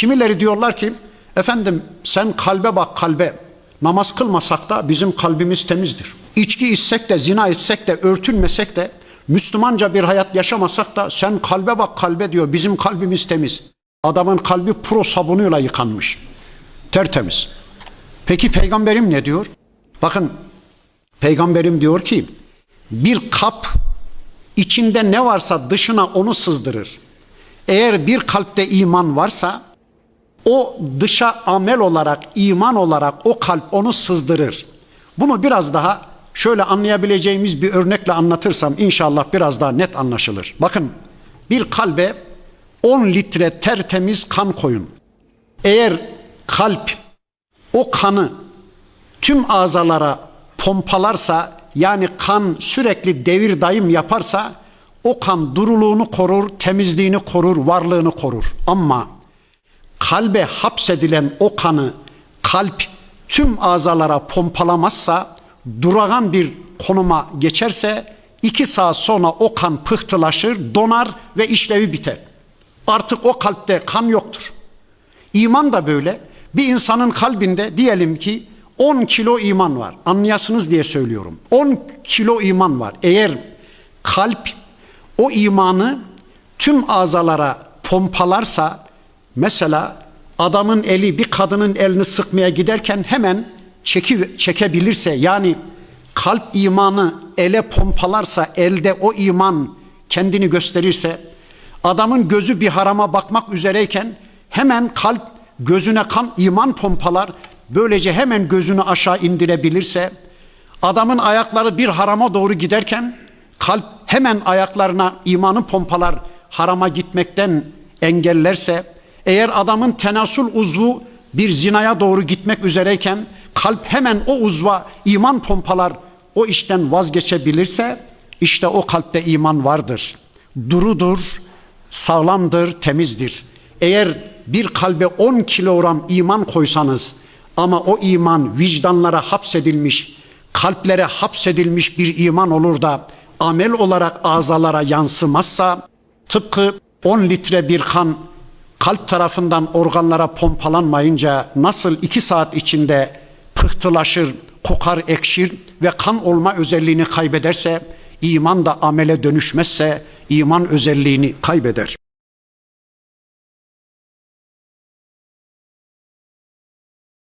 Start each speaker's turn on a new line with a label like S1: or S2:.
S1: Kimileri diyorlar ki efendim sen kalbe bak kalbe. Namaz kılmasak da bizim kalbimiz temizdir. İçki içsek de zina etsek de örtünmesek de Müslümanca bir hayat yaşamasak da sen kalbe bak kalbe diyor bizim kalbimiz temiz. Adamın kalbi pro sabunuyla yıkanmış. Tertemiz. Peki peygamberim ne diyor? Bakın peygamberim diyor ki bir kap içinde ne varsa dışına onu sızdırır. Eğer bir kalpte iman varsa o dışa amel olarak, iman olarak o kalp onu sızdırır. Bunu biraz daha şöyle anlayabileceğimiz bir örnekle anlatırsam inşallah biraz daha net anlaşılır. Bakın bir kalbe 10 litre tertemiz kan koyun. Eğer kalp o kanı tüm azalara pompalarsa yani kan sürekli devir dayım yaparsa o kan duruluğunu korur, temizliğini korur, varlığını korur. Ama kalbe hapsedilen o kanı kalp tüm azalara pompalamazsa durağan bir konuma geçerse iki saat sonra o kan pıhtılaşır, donar ve işlevi biter. Artık o kalpte kan yoktur. İman da böyle. Bir insanın kalbinde diyelim ki 10 kilo iman var. Anlayasınız diye söylüyorum. 10 kilo iman var. Eğer kalp o imanı tüm azalara pompalarsa mesela adamın eli bir kadının elini sıkmaya giderken hemen çeki, çekebilirse yani kalp imanı ele pompalarsa elde o iman kendini gösterirse adamın gözü bir harama bakmak üzereyken hemen kalp gözüne kan iman pompalar böylece hemen gözünü aşağı indirebilirse adamın ayakları bir harama doğru giderken kalp hemen ayaklarına imanı pompalar harama gitmekten engellerse eğer adamın tenasul uzvu bir zinaya doğru gitmek üzereyken kalp hemen o uzva iman pompalar o işten vazgeçebilirse işte o kalpte iman vardır. Durudur, sağlamdır, temizdir. Eğer bir kalbe 10 kilogram iman koysanız ama o iman vicdanlara hapsedilmiş, kalplere hapsedilmiş bir iman olur da amel olarak azalara yansımazsa tıpkı 10 litre bir kan kalp tarafından organlara pompalanmayınca nasıl 2 saat içinde pıhtılaşır, kokar, ekşir ve kan olma özelliğini kaybederse iman da amele dönüşmezse iman özelliğini kaybeder.